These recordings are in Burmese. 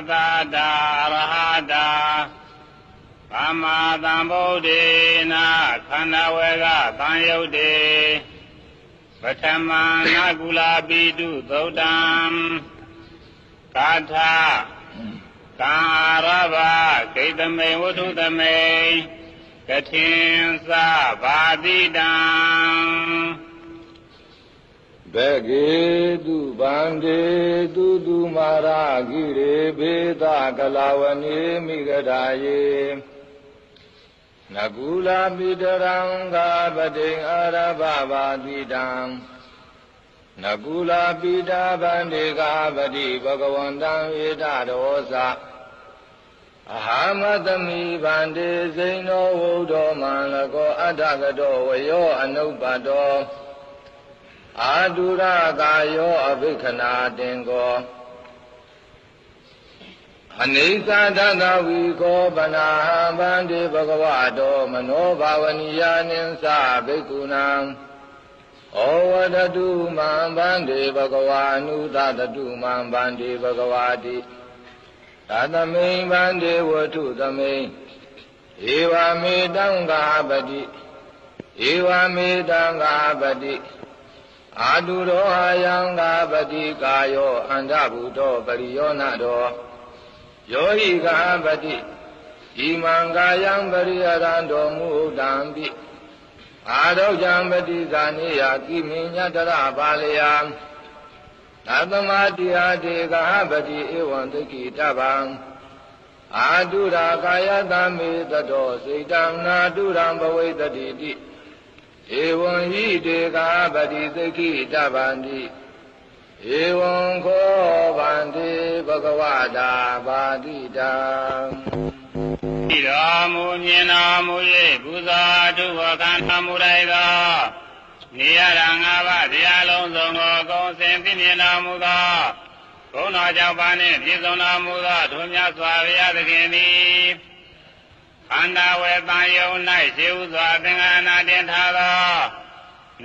တ္တတာအရဟတာသမ္မာသမ္ဗုဒ္ဓေနခန္ဓာဝေကသံယုတ်တေပထမနာကုလာပိတုသုတ်တံကာထကာရဘဂိတမေဝတ္ထုသမေကထင်သဘာတိတံ ဘေကေတုဗန္တေတုတုမာရာဂိရေဘေသကလဝနေမိဂဒါယေနကုလာပိတရံဂါပတိအာရဘဘာတိတံနကုလာပိတာဗန္တေဂါပတိဘဂဝန္တံဧတရောသအဟာမသမိဗန္တေစိန်သောဝုဒ္ဓောမံလကောအတ္တကတောဝယောအနုပ္ပတော အာတုရကာယောအဘိခနာတင်ကောအနေသာတသဝီကောပနာဟံဗန္တိဘဂဝတောမနောဘာဝနိယာနိသဘိက္ခုနံဩဝတတုမံဗန္တိဘဂဝါနုသတတုမံဗန္တိဘဂဝါတိသတမိန်ဗန္တိဝထုသမိန်ဧဝမေတံဂါပတိဧဝမေတံဂါပတိ အာတုရောဟာယံကာပတိကာယောအန္တဗုတောပရိယောနတောယောဟိကာပတိဤမံကာယံပရိယရံတော်မူတံပိအာရောဇံပတိဇာနိယကိမိညတရပါလယံသတ္တမတိဟာတေကာပတိဧဝံသကိတဗံအာတုရာကာယတမေတတောစိတ်တံနာတုရံဘဝိတတိတိ ဧဝံဟိတေကာပတိသကိတဗန္တိဧဝံခောဗန္တိဘဂဝတာပါတိတံဤတော်မူမြင်တော်မူ၍ပူဇော်တုဝကံတော်မူလိုက်သောနေရတာငါးပါးတရားလုံးစုံကိုအကုန်စင်သိမြင်တော်မူသောဘုန်းတော်ကြောင့်ပါနှင့်ပြည့်စုံတော်မူသောထိုမြတ်စွာဘုရားသခင်သည် ခန္ဓာဝေတန်ယုံ၌ရှိဥစွာသင်္ဃာနာတင်ထားသော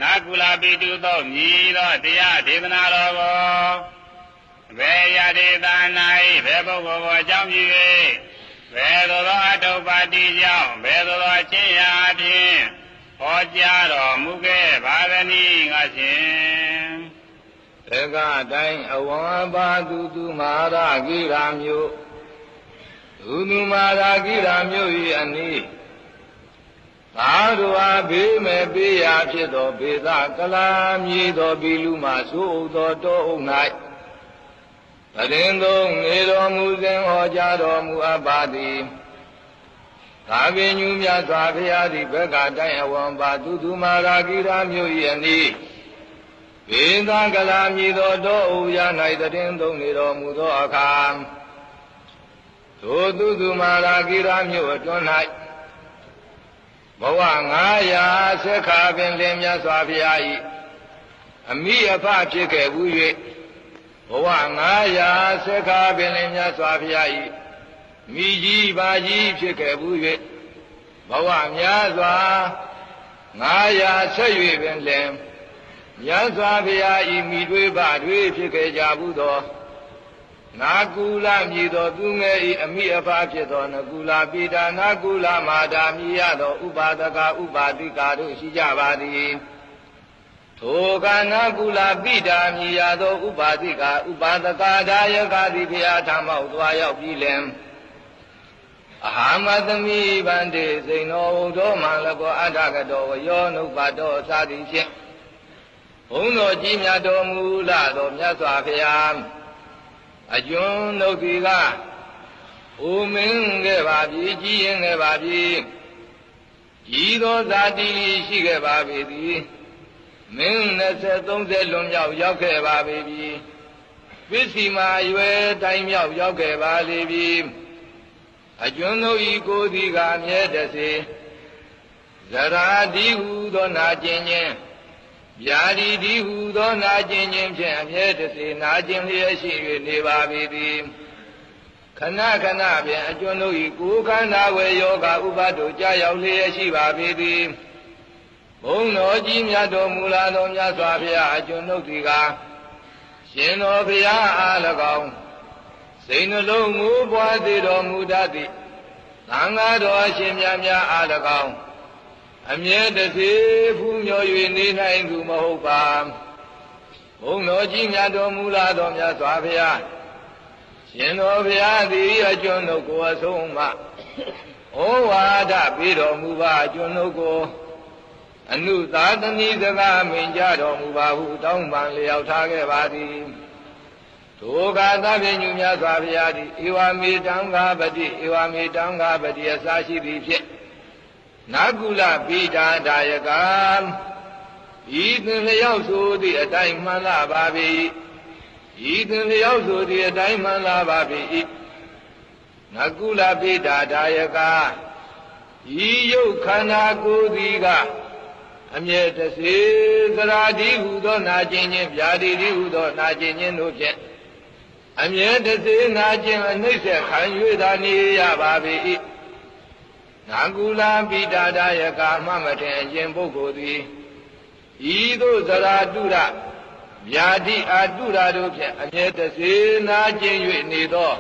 နာကုလာပိတုသောမြည်သောတရားဒေသနာတော်ကိုဘယ်ရဒေသနာ၏ဘယ်ပုဂ္ဂိုလ်ကိုအကြောင်းပြု၍ဘယ်သို့သောအတုပ္ပါတိကြောင့်ဘယ်သို့သောအချင်းရာဖြင့်ဟောကြားတော်မူခဲ့ပါသနည်းငါရှင်တေကတိုင်းအဝံဘာသူသူမာရဂိရာမျိုး သူသူမာရဂိရာမျိုး၏အနိသာတို့အားဘေးမဲ့ပေးရာဖြစ်သောဘေသကလာမြေသောဘီလူမှသို့သောတောအုပ်၌တရင်သုံးနေတော်မူစဉ်ဟောကြားတော်မူအပ်ပါသည်သာပင်ညူမြတ်စွာဘုရားသည်ဘက်ကတိုင်းအဝံပါသူသူမာရာဂိရာမျိုး၏အနိဘေသကလာမြည်သောတောအုပ်ရ၌တရင်သုံးနေတော်မူသောအခါ သို့သူသူမာရာဂိရာမျိုးအတွန်း၌ဘဝ900ဆက်ခါပင်လင်းမြတ်စွာဘုရား၏အမိအဖဖြစ်ခဲ့ဘူး၍ဘဝ900ဆက်ခါပင်လင်းမြတ်စွာဘုရား၏မိကြီးပါကြီးဖြစ်ခဲ့ဘူး၍ဘဝများစွာ900ဆက်၍ပင်လင်းမြတ်စွာဘုရားဤမိတွေးပါတွေဖြစ်ခဲ့ကြဘူးသော နာကူလမြည်သောသူငယ်ဤအမိအဖဖြစ်သောနကူလာပိတာနာကူလာမာတာမြည်ရသောဥပါဒကဥပါတိကာတို့ရှိကြပါသည်ထိုကနာကူလာပိတာမြည်ရသောဥပါတိကာဥပါဒကာဒါယကတိဘုရားထမောက်သွားရောက်ပြီးလင်အဟာမသမိဗန္တိစိန်တော်ဝုဒ္ဓမံလကောအတ္တကတောဝယောနုပတောသာတိဖြင့်ဘုန်းတော်ကြီးမြတ်တော်မူလာသောမြတ်စွာဘုရား အကျွန်းဒုက္ခိကအိုမင်းခဲ့ပါပြီကြီးရင်ခဲ့ပါပြီကြီးသောဇာတိရှိခဲ့ပါပြီသည်မင်း20 30လွန်မြောက်ရောက်ခဲ့ပါပြီပစ္စည်းမာရွယ်တိုင်းမြောက်ရောက်ခဲ့ပါလေပြီအကျွန်းတို့ဤကိုယ်ဒီကအမြဲတစေဇရာတိဟုသောနာကျင်ခြင်း ဗျာဒီဒီဟုသောနာကျင်ခြင်းဖြင့်အမြဲတစေနာကျင်လျက်ရှိ၍နေပါပြီသည်ခဏခဏဖြင့်အကျွန်းတို့၏ကိုယ်ခန္ဓာဝေယောဂဥပါတို့ကြာရောက်လျက်ရှိပါပြီသည်ဘုန်းတော်ကြီးမြတ်တော်မူလာသောမြတ်စွာဘုရားအကျွန်းတို့သည်ကရှင်တော်ဘုရားအား၎င်းစိတ်နှလုံးငိုးပွားသေးတော်မူတတ်သည်သံဃာတော်အရှင်များများအား၎င်း အမြဲတစေဖူးမြော်၍နေနိုင်သူမဟုတ်ပါဘုံတော်ကြီးမြတ်တော်မူလာတော်မြတ်စွာဘုရားရှင်တော်ဘုရားသည်အကျွန်ုပ်ကိုအဆုံးမဩဝါဒပေးတော်မူပါအကျွန်ုပ်ကိုအနုသာသနီစကားမင်ကြတော်မူပါဟုတောင်းပန်လျောက်ထားခဲ့ပါသည်ထိုကသဗ္ဗညုမြတ်စွာဘုရားသည်ဧဝမေတံဃာပတိဧဝမေတံဃာပတိအစရှိသည်ဖြင့် နာကုလပိဒါဒါယကဤသင်လျောက်ဆိုသည့်အတိုင်းမှန်လာပါပြီဤသင်လျောက်ဆိုသည့်အတိုင်းမှန်လာပါပြီနာကုလပိဒါဒါယကဤယုတ်ခန္ဓာကိုယ်သည်ကအမြဲတစေသရာတိဟုသောနာကျင်ခြင်းဗျာတိတိဟုသောနာကျင်ခြင်းတို့ဖြင့်အမြဲတစေနာကျင်အနှိမ့်ဆက်ခံ၍သာနေရပါ၏ နာကုလာပိတာဒယကာမမထင်အရှင်ပုဂ္ဂိုလ်သည်ဤသို့သရာတုရဗျာတိအာတုရတို့ဖြင့်အမြဲတစေနာကျင်၍နေသော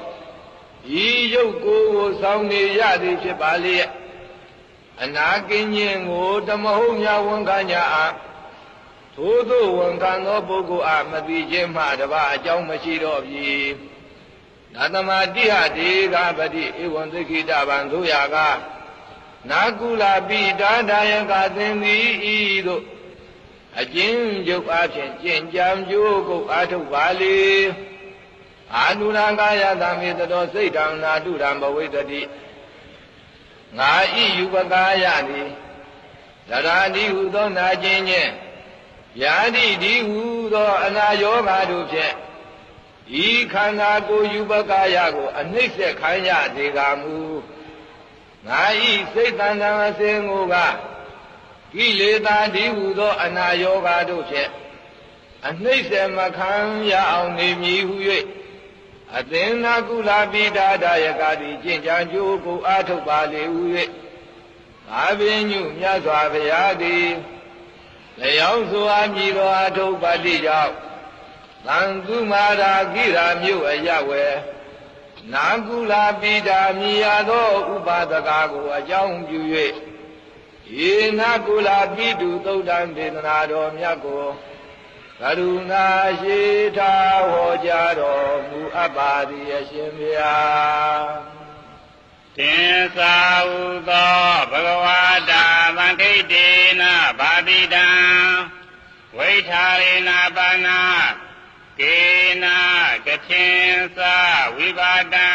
ဤယုတ်ကိုယ်ကိုဆောင်းနေရသည်ဖြစ်ပါလေအနာကင်းခြင်းကိုတမဟုတ်များဝန်ခံကြအားထိုသို့ဝန်ခံသောပုဂ္ဂိုလ်အားမသိခြင်းမှတပါအကြောင်းမရှိတော့ပြီနတမတိဟဒေကပတိဧဝံသိခိတဗံသို့ရာက နာကုလာပိတာဒါယကသင်သည်ဤသို့အကျဉ်းချုပ်အားဖြင့်ကျင့်ကြံကြိုးကုတ်အားထုတ်ပါလေအာနုရကာယသမေတတော်စိတ်တံနာတုရံဘဝိတတိငါဤယူပကာယသည်သရာတိဟုသောနာကျင်ခြင်းယာတိဒီဟုသောအနာယောဂါတို့ဖြင့်ဤခန္ဓာကိုယ်ယူပကာယကိုအနှိမ့်ဆက်ခံရစေကမူ ငါဤစိတ်တန်တံအစဉ်ကိုကကိလေသာဒီဟုသော အနာယောဂါတို့ဖြင့်အနှိမ့်ဆက်မခံရအောင်နေမည်ဟု၍အသင်္နာကုလာပိဒါဒယကတိကျင့်ကြံကြိုးကိုအားထုတ်ပါလေဟု၍သာပင်ညုမြတ်စွာဘုရားသည်လျောင်းစွာမြည်တော်အထုတ်ပါတိကြောင့်သံသုမာရာကိရာမြို့အရဝယ် နာကုလာပိဒါမြည်ရသောဥပါဒကာကိုအကြောင်းပြု၍ယေနာကုလာပိတုသုတ်တံဒေသနာတော်မြတ်ကိုကရုဏာရှိထားဟောကြားတော်မူအပ်ပါသည်အရှင်ဘုရားတင်သာဟုသောဘဂဝတာသံခိတေနဗာတိတံဝိထာရေနာပါဏကေန ကထင်သာဝိပါတံ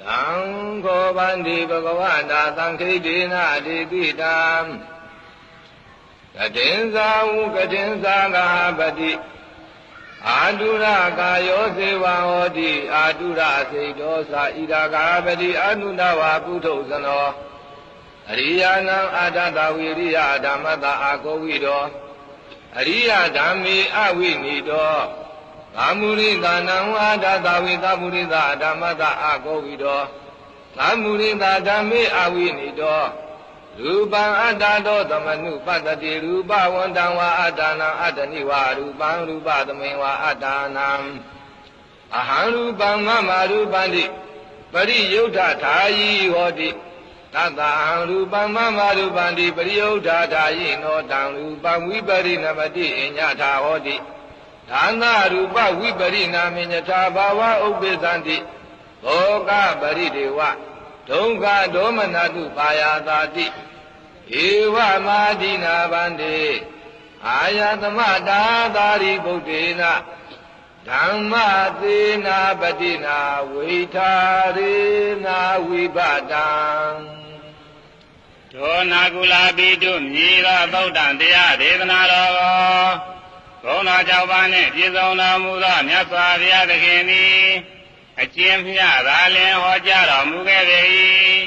သံဃောဗန္တိဘဂဝတာသံခိတေနဒေတိတံကတင်္သာဝကတင်္သာကဟပတိအာတုရကာယောစေဝဟောတိအာတုရစေတောသာဣရာကာပတိအနုနဝပုထုဇနောအရိယာနံအာတတဝိရိယဓမ္မတာအာကောဝိတောအရိယဓမ္မေအဝိနိတော သာမုရိသာနံဝါဒတာဝိသမုရိသာဓမ္မတာအာကောဝိတောသာမုရိသာဓမ္မေအဝိနိတောရူပံအတ္တသောသမနုပတ္တိရူပဝန္တံဝါအတ္တနံအတ္တနိဝါရူပံရူပသမိန်ဝါအတ္တနံအဟံရူပံမမရူပံတိပရိယုဒ္ဓထာယီဟောတိသတ္တဟံရူပံမမရူပံတိပရိယုဒ္ဓထာယိနောတံရူပံဝိပရိနမတိအညထာဟောတိ ဒါနရူပဝိပရိနာမေညထာဘာဝဥပ္ပေသံတိဘောကပရိဒေဝဒုက္ခဒေါမနတုပါယသာတိဧဝမာဒိနာဗန္တိအာယသမတာသာရိဗုဒ္ဓေနဓမ္မသေနာပတိနာဝိထာရေနာဝိပတံဒေါနာကုလာပိတုမြေသောဗုဒ္ဓံတရားဒေသနာတော် ကိုဘုန်းတော်ကြောင့်ပါနှင့်ပြည့်စုံတော်မူသောမြတ်စွာဘုရားသခင်သည်အကျဉ်းမြသာလင်ဟောကြားတော်မူခဲ့ပေ၏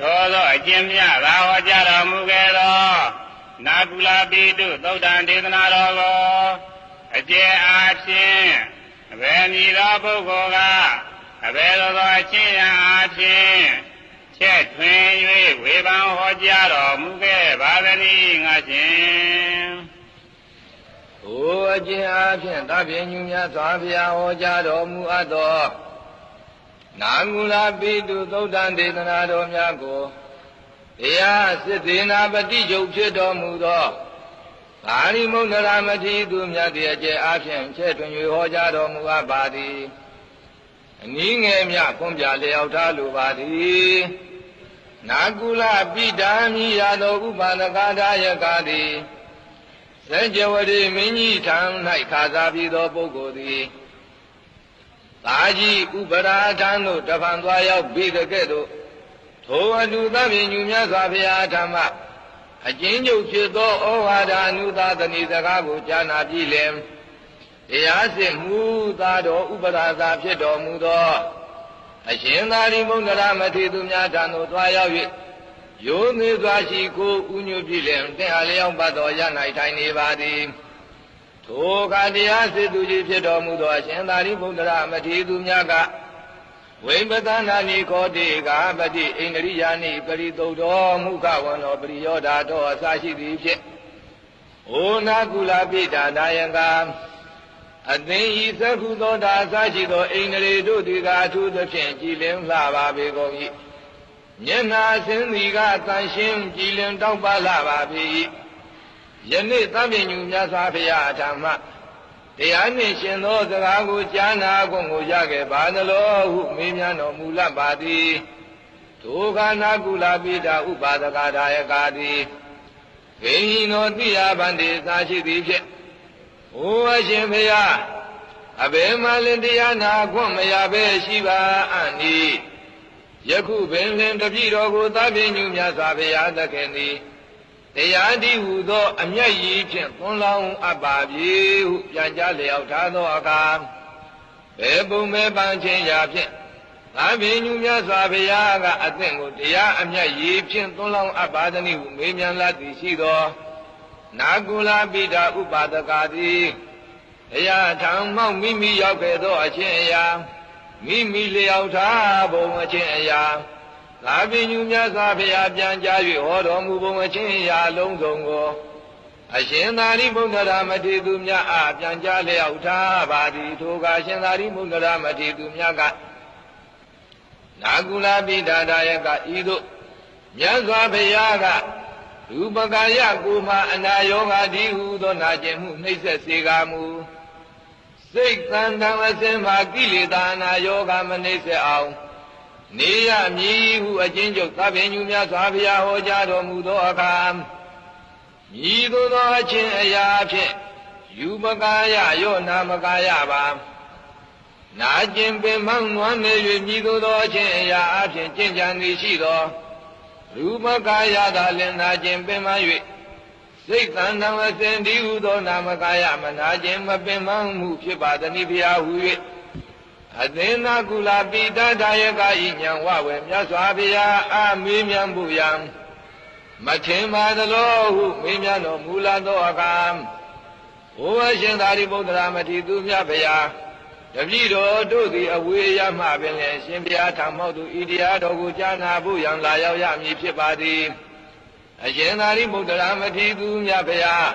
သောသောအကျဉ်းမြသာဟောကြားတော်မူခဲ့သောနာကုလာပိတုသုတ်တံဒေသနာတော်ကိုအကျယ်အားဖြင့်အဘယ်မည်သောပုဂ္ဂိုလ်ကအဘယ်လိုသောအချင်းရအားဖြင့်ချက်ထွင်၍ဝေဖန်ဟောကြားတော်မူခဲ့ပါသနည်းငါရှင် ဘထိုအကျင့်အားဖြင့်တပည့်ညူမြတ်စွာဘုရားဟောကြားတော်မူအပ်သောနာဂုလာပိတုသုတ်တံဒေသနာတော်များကိုတရားစစ်သေးနာပฏิကျုပ်ဖြစ်တော်မူသောသာရိမုန္ဒရာမထေရသူမြတ်ရဲ့အကျင့်အားဖြင့်ချဲ့ထွင်၍ဟောကြားတော်မူအပ်ပါသည်အနည်းငယ်မြဖွင့်ပြလျောက်ထားလိုပါသည်နာကုလပိတာမိရသောဥပါဒကဒါယကသည် သัจဝတိမင်းကြီးထံ၌ခါစားပြီးသောပုဂ္ဂိုလ်သည်သာကြီးဥပရာထံသို့တဖန်သွားရောက်ပြီးတဲ့ကဲ့သို့ထိုအတူသဗ္ဗညုမြတ်စွာဘုရားဓမ္မအကျဉ်းချုပ်ဖြစ်သောဩဝါဒအနုသသနိစကားကိုကြားနာပြီးလင်တရားစစ်မှုသာတော်ဥပရာသာဖြစ်တော်မူသောအရှင်သာရိပုတ္တရာမထေရသူများထံသို့သွားရောက်၍ ယောနေစွာရှိကိုဥညွပြီလင်တဲ့အားလျောင်းပတ်တော်ရ၌ထိုင်နေပါသည်ထိုကတရားစစ်သူကြီးဖြစ်တော်မူသောအရှင်သာရိပုတ္တရာမထေရသူများကဝိပဒနာနိခောတိကာပတိဣန္ဒရိယာနိပရိသုတ်တော်မူခဝန္တောပရိယောဓာတော်အစရှိသည်ဖြင့်ဩနာကုလပိတာနာယကအသင်ဤသက္ခုသောတာအစရှိသောဣန္ဒြေတို့သည်ကအထူးသဖြင့်ကြည်လင်လှပါပေကုန်၏ မျက်နာဆင်းသည်ကတန်ရှင်းကြည်လင်တောက်ပလှပါပေ၏ယနေ့သဗ္ဗညုမြတ်စွာဘုရားဓမ္မတရားနှင့်ရှင်သောစကားကိုကြားနာခွင့်ကိုရခဲ့ပါသလိုဟုမေးမြန်းတော်မူလပ်ပါသည်ဒုက္ခနာကုလပိတာဥပါဒကဒါယကာသည်ဂိဟိနောတိယဗန္တိသာရှိသည်ဖြင့်ဩအရှင်ဘုရားအဘယ်မှလင်တရားနာခွင့်မရဘဲရှိပါအံ့ဤ ယခုပင်လင်တပြည့်တော်ကိုသဗ္ဗညုမြတ်စွာဘုရားသခင်သည်တရားဒီဟုသောအမျက်ရည်ဖြင့်သွန်လောင်းအပ်ပါပြီဟုပြန်ကြားလျောက်ထားသောအခါဘယ်ပုံမဲပန်းခြင်းရာဖြင့်သာဘိညုမြတ်စွာဘုရားကအသင်ကိုတရားအမျက်ရည်ဖြင့်သွန်လောင်းအပ်ပါသည်ဟုမေးမြန်းလာသည်ရှိသောနာကုလာပိတာဥပါဒကာသည်တရားထံမောက်မိမိရောက်ခဲ့သောအချင်းအရာ မိမိလျောက်ထားဘုံအချင်းအရာသာပင်ညူမြတ်စွာဘုရားပြန်ကြား၍ဟောတော်မူပုံအချင်းရာလုံးစုံကိုအရှင်သာရိပုတ္တရာမထေရသူမြတ်အားပြန်ကြားလျောက်ထားပါသည်ထိုကအရှင်သာရိပုတ္တရာမထေရသူမြတ်ကနာကုလာပိဒါဒယကဤသို့မြတ်စွာဘုရားကရူပကာယကိုမအနာယောဂဒီဟုသောနာကျင်မှုနှိမ့်ဆက်စေကာမူ စိတ်တန်တံအစဉ်မှာကိလေသာအနာယောဂမနှိမ့်ဆက်အောင်နေရမည်ဟုအချင်းချုပ်သဗ္ဗညုမြတ်စွာဘုရားဟောကြားတော်မူသောအခါမြည်သို့သောအချင်းအရာဖြင့်ယူမကာယယောနာမကာယပါနာကျင်ပင်မောင်းနွမ်းနေ၍မြည်သို့သောအချင်းအရာအဖြင့်ကျင့်ကြံနေရှိသောရူပကာယသာလင်နာကျင်ပင်မ၍ စိတ်တန်တံအစဉ်ဒီဟုသောနာမကာယမနာကျင်မပင်မမှုဖြစ်ပါသည်ဘုရားဟု၍အသင်္နာကုလပိတဒါယကဤညံဝဝေမြတ်စွာဘုရားအာမေးမြန်းဖို့ယံမထင်ပါသလိုဟုမေးမြန်းတော်မူလာသောအခါဘုရားရှင်သာရိပုတ္တရာမထေရသူမြတ်ဘုရားတပည့်တော်တို့သည်အဝေးရမှပင်လည်းရှင်ဘုရားထံမောက်သူဤတရားတော်ကိုကြားနာဖို့ယံလာရောက်ရမည်ဖြစ်ပါသည် အရှင်သာရိပုတ္တရာမထေရသူမြတ်ဘုရား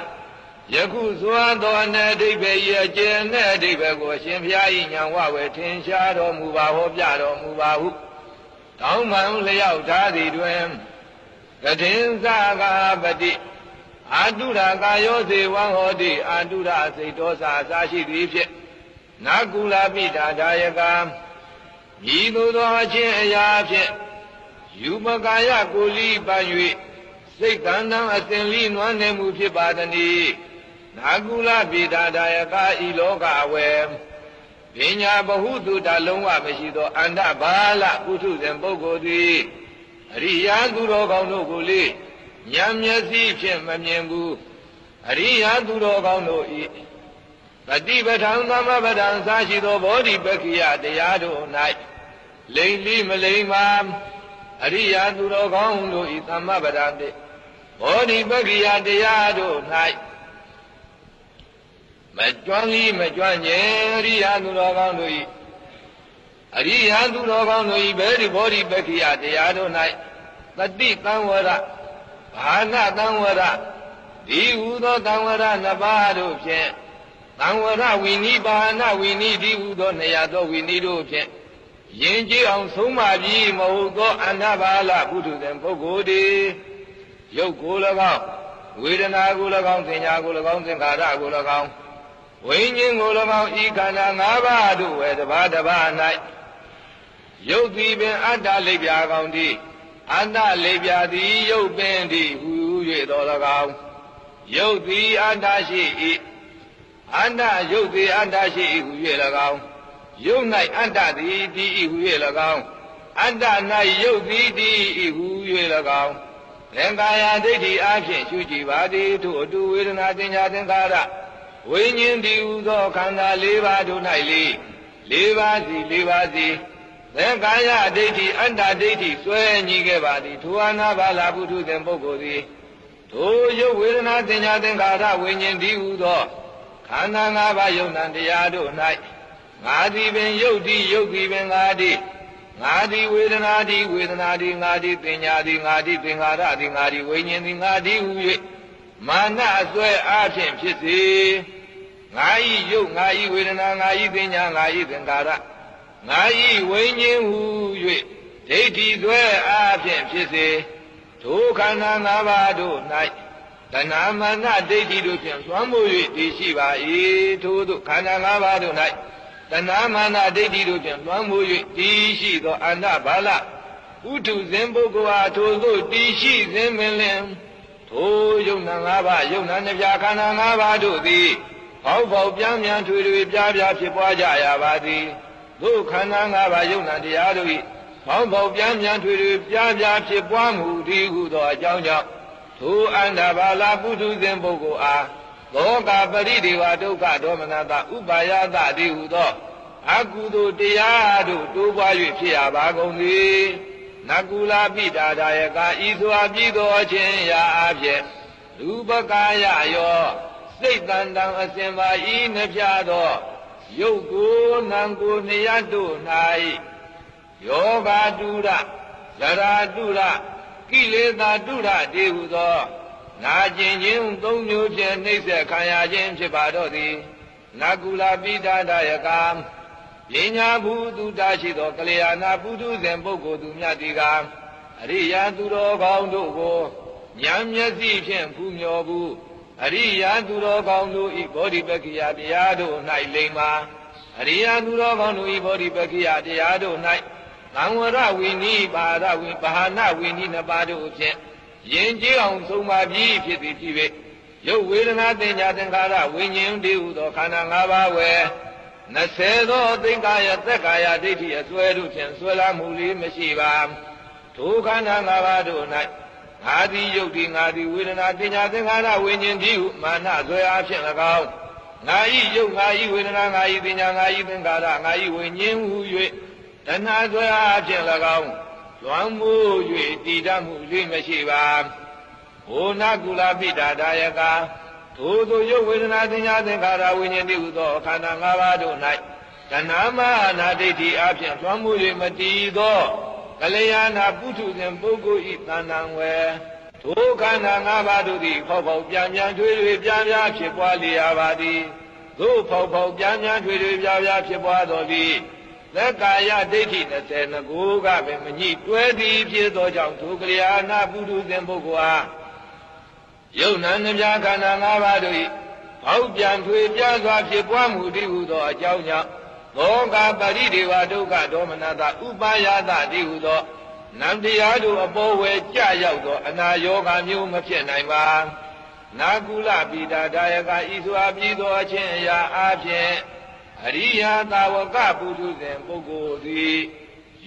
ယခုစွာသောအနအဓိပ္ပာယ်၏အကျဉ်းနဲ့အဓိပ္ပာယ်ကိုအရှင်ဘုရား၏ဉာဏ်ဝဝယ်ထင်ရှားတော်မူပါဟောပြတော်မူပါဟုတောင်းပန်လျောက်ထားသည်တွင်ကတိင်္စကာပတိအာတုရာကာယောဇေဝံဟောတိအာတုရစိတ်တော်စာအစာရှိသည်ဖြင့်နာကုလာပိတာဒါယကဤသို့သောအချင်းအရာဖြင့်ယူမကာယကိုလီပန်၍ စိတ်ကံတံအစဉ်လီနွမ်းနေမှုဖြစ်ပါသည်နာကုလပိဒါဒါယကဤလောကဝေပညာဘဟုတုတလုံးဝမရှိသောအန္တဘာလပုထုဇဉ်ပုဂ္ဂိုလ်သည်အရိယာသူတော်ကောင်းတို့ကိုလေဉာဏ်မျက်စိဖြင့်မမြင်ဘူးအရိယာသူတော်ကောင်းတို့ဤတတိပဋ္ဌာန်သမပဋ္ဌာန်စရှိသောဘောဓိပက္ခိယတရားတို့၌လိမ့်လိမလိမ့်ပါအရိယာသူတော်ကောင်းတို့ဤသမပဋ္ဌာန် ဘောဓိပက္ခိယတရားတို့၌မကျွမ်းကြီးမကျွမ်းကျင်အရိယာသူတော်ကောင်းတို့၏အရိယာသူတော်ကောင်းတို့၏ဘယ်ဒီဘောဓိပက္ခိယတရားတို့၌တတိတံဝရဘာနာတံဝရဒီဟူသောတံဝရနှစ်ပါးတို့ဖြင့်သံဝရဝိနိပါဏဝိနိတိဟုသောနေရာသောဝိနိတို့ဖြင့်ယဉ်ကျေးအောင်ဆုံးမပြီးမဟုတ်သောအနာဘာလဘုဒ္ဓဇင်ပုဂ္ဂိုလ်သည် ရုပ်ကို၎င်းဝေဒနာကို၎င်းသင်ညာကို၎င်းသင်္ခါရကို၎င်းဝိညာဉ်ကို၎င်းဤခန္ဓာ၅ပါးတို့ဝေတဘာတဘာ၌ရုပ်သည်ပင်အတ္တလိပ်ပြာကောင်သည်အတ္တလိပ်ပြာသည်ရုပ်ပင်သည်ဟူ၍တော်၎င်းရုပ်သည်အတ္တရှိ၏အတ္တရုပ်သည်အတ္တရှိ၏ဟူ၍၎င်းယုတ်၌အတ္တသည်တည်၏ဟူ၍၎င်းအတ္တ၌ယုတ်သည်တည်၏ဟူ၍၎င်း သင်္ကာယဒိဋ္ဌိအဖြစ်ရှုကြည်ပါသည်ထို့အတူဝေဒနာတင်ညာသင်္ခါရဝိညာဉ်တည်ဟူသောခန္ဓာ၄ပါးတို့၌လေ၄ပါးစီ၄ပါးစီသင်္ကာယဒိဋ္ဌိအတ္တဒိဋ္ဌိဆွဲညီခဲ့ပါသည်ထိုအနာဘာလာပုထုဇဉ်ပုဂ္ဂိုလ်သည်ထိုယုတ်ဝေဒနာတင်ညာသင်္ခါရဝိညာဉ်တည်ဟူသောခန္ဓာ၅ပါးယုံနာတရားတို့၌ငါသည်ပင်ယုတ်တိယုတ်သည်ပင်ငါသည် ငါသည်ဝေဒနာသည်ဝေဒနာသည်ငါသည်ပညာသည်ငါသည်သင်္ခါရသည်ငါသည်ဝိညာဉ်သည်ငါသည်ဟူ၍မာနအစွဲအားဖြင့်ဖြစ်စေငါဤယုတ်ငါဤဝေဒနာငါဤပညာငါဤသင်္ခါရငါဤဝိညာဉ်ဟူ၍ဒိဋ္ဌိသွဲအားဖြင့်ဖြစ်စေထိုခန္ဓာ၅ပါးတို့၌တဏမာနဒိဋ္ဌိတို့ဖြင့်သွမ်းမိုး၍တည်ရှိပါ၏ထို့သို့ခန္ဓာ၅ပါးတို့၌ တဏမာနဒိဋ္ဌိတို့ဖြင့်လွှမ်းမိုး၍တည်ရှိသောအန္တဘာလဥထုဇင်ပုဂ္ဂိုလ်အားထိုသို့တည်ရှိစဉ်ပင်လင်ထိုယုံနာ၅ပါးယုံနာနှပြခန္ဓာ၅ပါးတို့သည်ပေါက်ပေါက်ပြန်ပြန်ထွေထွေပြားပြားဖြစ်ပွားကြရပါသည်သို့ခန္ဓာ၅ပါးယုံနာတရားတို့၏ပေါက်ပေါက်ပြန်ပြန်ထွေထွေပြားပြားဖြစ်ပွားမှုဒီဟုသောအကြောင်းကြောင့်ထိုအန္တဘာလပုထုဇင်ပုဂ္ဂိုလ်အား သောကပရိဒေဝဒုက္ခဒေါမနတဥပါယတတိဟုသောအကုသိုလ်တရားတို့တိုးပွား၍ဖြစ်ရပါကုန်သည်နကုလာပိတာဒါယကဤစွာပြည်သောခြင်းရာအဖြစ်လူပကာယယောစိတ်တန်တံအစဉ်ပါဤနှပြသောယုတ်ကိုနံကိုနေရတို့၌ယောဂတုရဇရာတုရကိလေသာတုရတေဟုသော နာကျင်ခြင်းသုံးမျိုးဖြင့်နှိမ့်ဆက်ခံရခြင်းဖြစ်ပါတော့သည်နကုလာပိတာဒယကပညာဘူးသူတရှိသောကလျာဏပုထုဇဉ်ပုဂ္ဂိုလ်သူမြတ်ဒီကအရိယာသူတော်ကောင်းတို့ကိုဉာဏ်မျက်စိဖြင့်ဖူးမြော်ဘူးအရိယာသူတော်ကောင်းတို့ဤဘောဓိပက္ခိယတရားတို့၌လိမ္မာအရိယာသူတော်ကောင်းတို့ဤဘောဓိပက္ခိယတရားတို့၌သံဝရဝိနိပါဒဝိပါဟနာဝိနိနှစ်ပါးတို့ဖြင့် ယဉ်ကျေးအောင်ဆုံးပါပြီဖြစ်သည်ဖြစ်၍ရုပ်ဝေဒနာသင်ညာသင်္ခါရဝိညာဉ်တည်ဟူသောခန္ဓာ၅ပါးဝယ်20သောသင်္ကာယသက်ကာယဒိဋ္ဌိအစွဲတို့ဖြင့်ဆွဲလာမှုလေးမရှိပါထိုခန္ဓာ၅ပါးတို့၌ငါသည်ယုတ်ဒီငါသည်ဝေဒနာသင်ညာသင်္ခါရဝိညာဉ်တည်ဟုမာနဆွဲအားဖြင့်၎င်းငါဤယုတ်ငါဤဝေဒနာငါဤသင်ညာငါဤသင်္ခါရငါဤဝိညာဉ်ဟု၍တဏှာဆွဲအားဖြင့်၎င်း လွမ်းမိုး၍တည်တတ်မှုလေးမရှိပါဘုနာကုလာပိတာဒါယကထိုသို့ရုပ်ဝေဒနာသင်ညာသင်္ခါရဝိညာဉ်တိဟုသောခန္ဓာ၅ပါးတို့၌တဏမနာဒိဋ္ဌိအပြင်လွမ်းမိုး၍မတည်သောကလျာဏပုထုဇဉ်ပုဂ္ဂိုလ်ဤတဏ္ဏံဝေထိုခန္ဓာ၅ပါးတို့သည်ဖောက်ဖောက်ပြန်ပြန်ထွေးထွေးပြားပြားဖြစ်ပွားလျာပါသည်သို့ဖောက်ဖောက်ပြန်ပြန်ထွေးထွေးပြားပြားဖြစ်ပွားတော်သည် သက်ကာယဒိဋ္ဌိ20ခုကပင်မညှိတွဲသည်ဖြစ်သောကြောင့်ထိုကလျာဏပုထုဇဉ်ပုဂ္ဂိုလ်အားယုံနာနှပြခန္ဓာ၅ပါးတို့၏ပေါက်ပြန်ထွေပြစွာဖြစ်ပွားမှုတည်ဟုသောအကြောင်းကြောင့်သောကပရိဒေဝဒုက္ခဒေါမနတဥပါယတတည်ဟုသောနံတရားတို့အပေါ်ဝဲကြရောက်သောအနာယောဂမျိုးမဖြစ်နိုင်ပါနာကုလပိတာဒါယကဤစွာပြီးသောအချင်းအရာအဖြစ် အရိယာသာဝကပုထုဇဉ်ပုဂ္ဂိုလ်သည်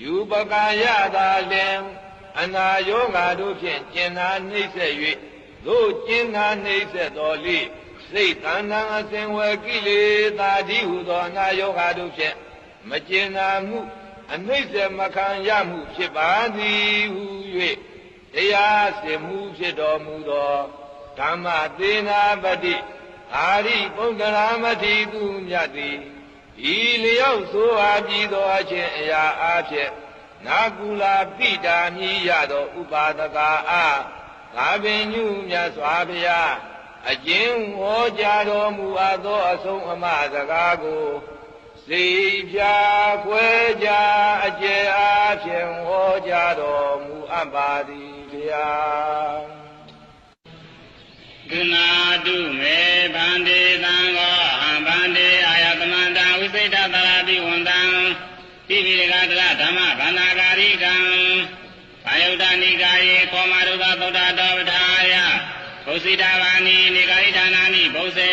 ယူပကာယသာလင်အနာယောဂါတို့ဖြင့်ကျင်နာနှိမ့်ဆက်၍သို့ကျင်နာနှိမ့်ဆက်တော်လိစိတ်တဏ္ဍာအစဉ်ဝယ်ကိလေသာတိဟုသောအနာယောဂါတို့ဖြင့်မကျင်နာမှုအနှိမ့်ဆက်မခံရမှုဖြစ်ပါသည်ဟု၍တရားစင်မှုဖြစ်တော်မူသောဓမ္မသေနာပတိအာရိပုဂ္ဂရာမတိသူမြတ်သည် ဤလျောက်ဆိုအားပြီးသောအခြင်းအရာအားဖြင့်နာကုလာပိတာမြည်ရသောဥပါဒကာအားငါပင်ညုမြတ်စွာဘုရားအအကျဉ်ဟောကြားတော်မူအပ်သောအဆုံးအမစကားကိုစိဖြာခွဲကြအကျယ်အားဖြင့်ဟောကြားတော်မူအပ်ပါသည်ဗျာဒုနာတုမေဗန္တေသံဃောအံဗန္တေအာ ယသမန္တဝိစိတသရာတိဝန္တံတိပိရကတရဓမ္မဗန္နာကာရိကံအာယုဒ္ဓနိကာယေခောမရုဒသုဒ္ဓတော်ပဋ္ဌာယဘုဇိတာဘာနိနေကာရိဌာနာနိဘုဇေ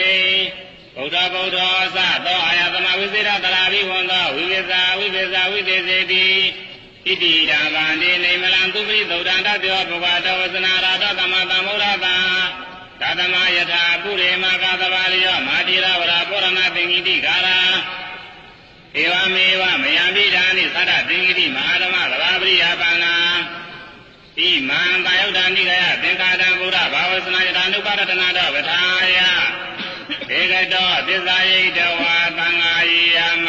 ဗုဒ္ဓဗုဒ္ဓသသောအာယသမဝိစေရတလာဘိဝန္တောဝိဝိဇာဝိဝိဇာဝိသေစေတိဣတိဓမ္မန္တိနေမလံသူပိသုဒ္ဓံတတောဘဂဝတဝဇနာရတသမတမုရတာသတမယထာပုရိမကသဘာလျောမာတိရဝရပောရဏသင်္ကိတိကာရာ ဧဝမေဝမယံပိဓာနိသတ္တသင်္ကိတိမဟာဓမ္မသဘာပရိယပါဏာဣမံတာယုဒ္ဓနိကယသင်္ကာတံဘုရားဘာဝစနာယထာနုပါဒတနာတော်ဝထာယဧကတောသစ္စာယိတဝါသံဃာယိယမ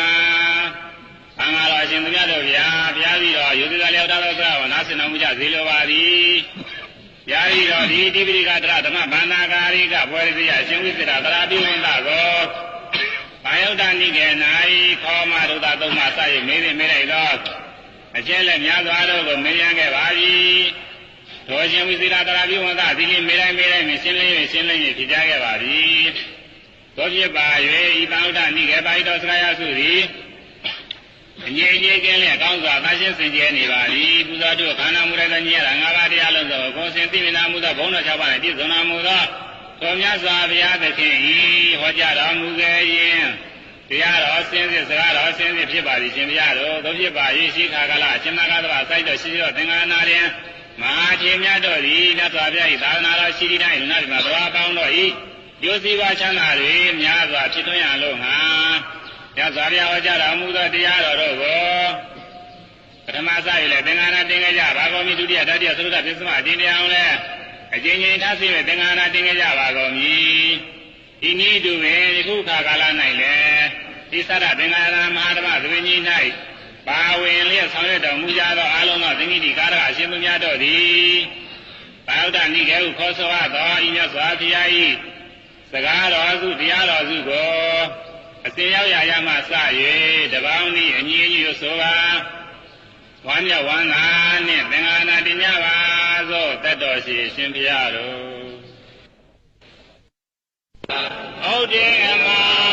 သံဃာတော်ရှင်သူများတို့ဗျာဘုရားပြီးတော့ယုသကလျောက်တော်သောဝနာစင်တော်မူကြစေလိုပါသည်ဗျာပြီးတော့ဒီတိပိဋကတရဓမ္မဗန္နာကာရိကဘွယ်ရိယရှင်ဝိသရာသရာပိဝိန္ဒကို ဘာယုဒ္ဓနိကေ၌ခောမဒုဒ္ဒသုံးမစရမေးနေမေးလိုက်တော့အကျဲလက်များစွာတို့ကိုမေးရန်ခဲ့ပါပြီတော်ရှင်ဝိသရာသရာပိဝိန္ဒဒီလေးမေးလိုက်မေးလိုက်ရှင်းလင်းရှင်းလင်းဖြစ်ကြခဲ့ပါပြီသောဖြစ်ပါ၍ဤပါဥဒ္ဒနိကေပါဠိတော်စကားရစုသည်အငြိအကျေးကင်းလျက်ကောင်းစွာသရှင်းစင်ကြဲနေပါသည်ပူဇော်တို့ခန္ဓာမူရတဲ့ညရငါးပါးတရားလုံးသောကိုယ်စင်သိမြင်နာမှုသောဘုန်းတော်၆ပါးနှင့်ပြည့်စုံနာမှုသော သောမြတ်စွာဘုရားသခင်ဤဟောကြားတော်မူခဲ့ရင်တရားတော်စင်စစ်စကားတော်စင်စစ်ဖြစ်ပါသည်ရှင်ဘုရားတို့သောဖြစ်ပါ၏ရှိခါကလအရှင်မကသဗ္ဗစိုက်တော်ရှိတော်သင်္ဃာနာတွင်မဟာထေမြတ်တော်သည်မြတ်စွာဘုရား၏သာသနာတော်ရှိသည့်တိုင်းလူနာဒီမှာဘဝပေါင်းတော်၏ယုစီပါချမ်းသာတွေများစွာဖြစ်ထွန်းရလို့ငါရသော်ဘုရားဟောကြားတော်မူသောတရားတော်တို့ကိုပထမစရည်လည်းသင်္ဃာနာတင်ခဲ့ကြဘာကုန်ပြီဒုတိယတတိယသုတ္တပစ္စမအတင်တရားအောင်လဲ အကျဉ်းချင်းထားစီမဲ့သင်္ဃာနာတင်ခဲ့ကြပါကုန်ပြီဤနည်းတူပင်ယခုခါကာလ၌လည်းဒီသရသင်္ဃာနာမဟာဓမ္မသဘင်ကြီး၌ပါဝင်လျက်ဆောင်ရွက်တော်မူကြသောအာလုံးသောသင်္ကိတိကာရကအရှင်သူများတို့သည်ဘာဝတ္တနိကေဟုခေါ်ဆိုအပ်သောဤမြတ်စွာဘုရား၏စကားတော်စုတရားတော်စုကိုအစဉ်ရောက်ရရမှစ၍တပေါင်းဤအညီအညွတ်ဆိုပါဝမ်းမြောက်ဝမ်းသာနှင့်သင်္ဃာနာတင်ကြပါ သောတတ်တော်ရှိရှင်ဘုရားတို့ဟုတ်တယ်အမဝါ